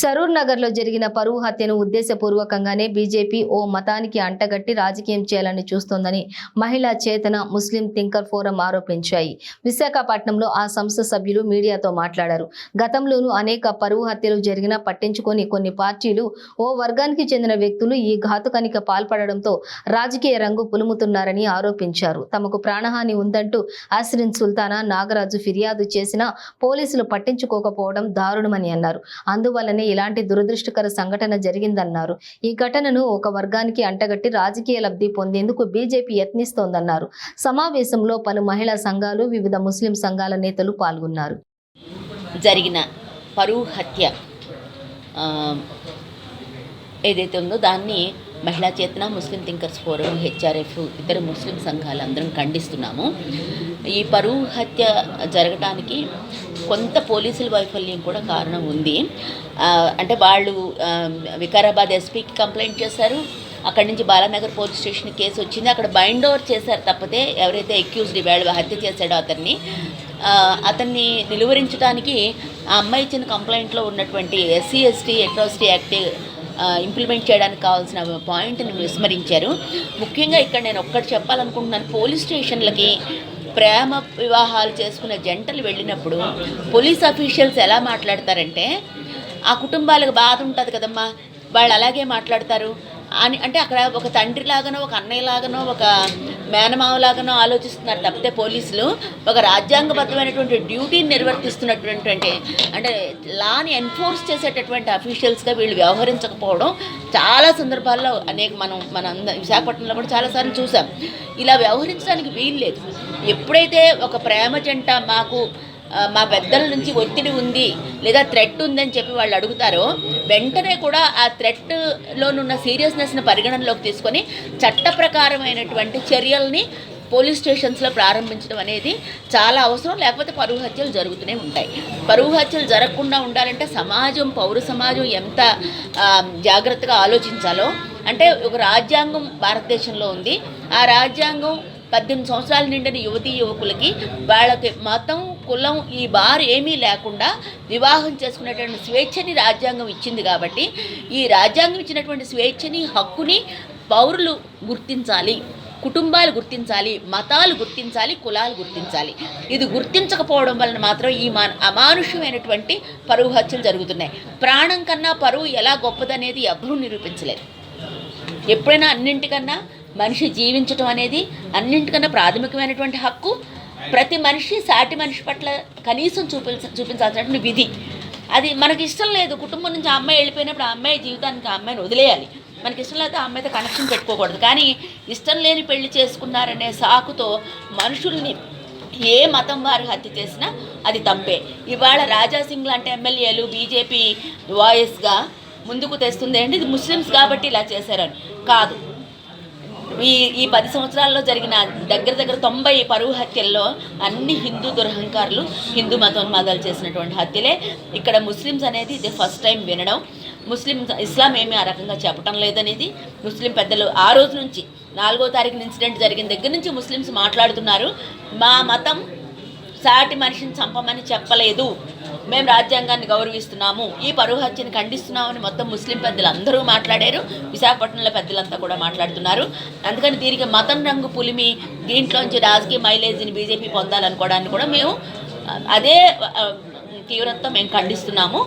సరూర్ నగర్లో జరిగిన పరువు హత్యను ఉద్దేశపూర్వకంగానే బీజేపీ ఓ మతానికి అంటగట్టి రాజకీయం చేయాలని చూస్తోందని మహిళా చేతన ముస్లిం థింకర్ ఫోరం ఆరోపించాయి. విశాఖపట్నంలో ఆ సంస్థ సభ్యులు మీడియాతో మాట్లాడారు. గతంలోనూ అనేక పరువు హత్యలు జరిగినా పట్టించుకొని కొన్ని పార్టీలు ఓ వర్గానికి చెందిన వ్యక్తులు ఈ ఘాతుకానికి పాల్పడడంతో రాజకీయ రంగు పులుముతున్నారని ఆరోపించారు. తమకు ప్రాణహాని ఉందంటూ అస్రిన్ సుల్తానా నాగరాజు ఫిర్యాదు చేసినా పోలీసులు పట్టించుకోకపోవడం దారుణమని అన్నారు. అందువల్లనే ఇలాంటి దురదృష్టకర సంఘటన జరిగిందన్నారు. ఈ ఘటనను ఒక వర్గానికి అంటగట్టి రాజకీయ లబ్ధి పొందేందుకు బీజేపీ యత్నిస్తోందన్నారు. సమావేశంలో పలు మహిళా సంఘాలు వివిధ ముస్లిం సంఘాల నేతలు పాల్గొన్నారు. జరిగిన పరువు హత్య ఏదైతే ఉందో దాన్ని మహిళా చేతన ముస్లిం థింకర్స్ ఫోరం హెచ్ఆర్ఎఫ్ ఇతర ముస్లిం సంఘాలు అందరం ఖండిస్తున్నాము. ఈ పరువు హత్య జరగటానికి కొంత పోలీసుల వైఫల్యం కూడా కారణం ఉంది. అంటే వాళ్ళు వికారాబాద్ ఎస్పీకి కంప్లైంట్ చేశారు. అక్కడి నుంచి బాలానగర్ పోలీస్ స్టేషన్ కేసు వచ్చింది. అక్కడ బైండ్ ఓవర్ చేశారు తప్పితే ఎవరైతే అక్యూజ్డ్ వాళ్ళు హత్య చేశాడో అతన్ని. అతన్ని నిలువరించడానికి ఆ అమ్మాయి ఇచ్చిన కంప్లైంట్లో ఉన్నటువంటి SC ST atrocity act implement చేయడానికి కావాల్సిన పాయింట్ని విస్మరించారు. ముఖ్యంగా ఇక్కడ నేను ఒక్కటి చెప్పాలనుకుంటున్నాను. పోలీస్ స్టేషన్లకి ప్రేమ వివాహాలు చేసుకున్న జంటలు వెళ్ళినప్పుడు పోలీస్ అఫీషియల్స్ ఎలా మాట్లాడతారంటే ఆ కుటుంబాలకు బాధ ఉంటుంది కదమ్మా వాళ్ళు అలాగే మాట్లాడతారు అని అంటే అక్కడ ఒక తండ్రి లాగానో ఒక అన్నయ్య లాగానో ఒక మేనమావలాగానో ఆలోచిస్తున్నారు. తప్పితే పోలీసులు ఒక రాజ్యాంగబద్ధమైనటువంటి డ్యూటీని నిర్వర్తిస్తున్నటువంటి అంటే లాని ఎన్ఫోర్స్ చేసేటటువంటి అఫీషియల్స్గా వీళ్ళు వ్యవహరించకపోవడం చాలా సందర్భాల్లో అనేక మనం మన విశాఖపట్నంలో కూడా చాలాసార్లు చూసాం. ఇలా వ్యవహరించడానికి వీలు లేదు. ఎప్పుడైతే ఒక ప్రేమ జంట మాకు మా పెద్దల నుంచి ఒత్తిడి ఉంది లేదా థ్రెట్ ఉందని చెప్పి వాళ్ళు అడుగుతారో వెంటనే కూడా ఆ థ్రెట్లోనున్న సీరియస్నెస్ని పరిగణనలోకి తీసుకొని చట్ట ప్రకారమైనటువంటి చర్యల్ని పోలీస్ స్టేషన్స్లో ప్రారంభించడం అనేది చాలా అవసరం. లేకపోతే పరువు హత్యలు జరుగుతూనే ఉంటాయి. పరువు హత్యలు జరగకుండా ఉండాలంటే సమాజం పౌర సమాజం ఎంత జాగ్రత్తగా ఆలోచించాలో. అంటే ఒక రాజ్యాంగం భారతదేశంలో ఉంది. ఆ రాజ్యాంగం పద్దెనిమిది సంవత్సరాల నిండిన యువతీ యువకులకి వాళ్ళకి మతం కులం ఈ బార్ ఏమీ లేకుండా వివాహం చేసుకునేటువంటి స్వేచ్ఛని రాజ్యాంగం ఇచ్చింది కాబట్టి ఈ రాజ్యాంగం ఇచ్చినటువంటి స్వేచ్ఛని హక్కుని పౌరులు గుర్తించాలి కుటుంబాలు గుర్తించాలి మతాలు గుర్తించాలి కులాలు గుర్తించాలి. ఇది గుర్తించకపోవడం వలన మాత్రం ఈ మా అమానుష్యమైనటువంటి పరువు హత్యలు జరుగుతున్నాయి. ప్రాణం కన్నా పరువు ఎలా గొప్పదనేది ఎవరూ నిరూపించలేదు ఎప్పుడైనా అన్నింటికన్నా మనిషి జీవించటం అనేది అన్నింటికన్నా ప్రాథమికమైనటువంటి హక్కు. ప్రతి మనిషి సాటి మనిషి పట్ల కనీసం చూపించ చూపించాల్సినటువంటి విధి. అది మనకి ఇష్టం లేదు. కుటుంబం నుంచి ఆ అమ్మాయి వెళ్ళిపోయినప్పుడు ఆ అమ్మాయి జీవితానికి ఆ అమ్మాయిని వదిలేయాలి. మనకి ఇష్టం లేకపోతే ఆ అమ్మాయితో కనెక్షన్ పెట్టుకోకూడదు. కానీ ఇష్టం లేని పెళ్ళి చేసుకున్నారనే సాకుతో మనుషుల్ని ఏ మతం వారు హత్య చేసినా అది తప్పే. ఇవాళ రాజాసింగ్ లాంటి ఎమ్మెల్యేలు బీజేపీ వాయిస్గా ముందుకు తెస్తుంది అంటే ఇది ముస్లిమ్స్ కాబట్టి ఇలా చేశారని. కాదు. ఈ ఈ పది సంవత్సరాల్లో జరిగిన దగ్గర దగ్గర తొంభై పరువు హత్యల్లో అన్ని హిందూ దురహంకారులు హిందూ మతోన్మాదాలు చేసినటువంటి హత్యలే. ఇక్కడ ముస్లిమ్స్ అనేది ఇది ఫస్ట్ టైం వినడం. ముస్లిం ఇస్లాం ఏమీ ఆ రకంగా చెప్పటం లేదనేది. ముస్లిం పెద్దలు ఆ రోజు నుంచి నాలుగో తారీఖున ఇన్సిడెంట్ జరిగిన దగ్గర నుంచి ముస్లిమ్స్ మాట్లాడుతున్నారు. మా మతం సాటి మనిషిని చంపమని చెప్పలేదు. మేము రాజ్యాంగాన్ని గౌరవిస్తున్నాము ఈ పరువు ఖండిస్తున్నామని మొత్తం ముస్లిం పెద్దలు అందరూ మాట్లాడారు విశాఖపట్నంలో పెద్దలంతా కూడా మాట్లాడుతున్నారు. అందుకని దీనికి మతం రంగు పులిమి దీంట్లోంచి రాజకీయ మైలేజీని బీజేపీ పొందాలనుకోవడానికి కూడా మేము అదే తీవ్రత మేము ఖండిస్తున్నాము.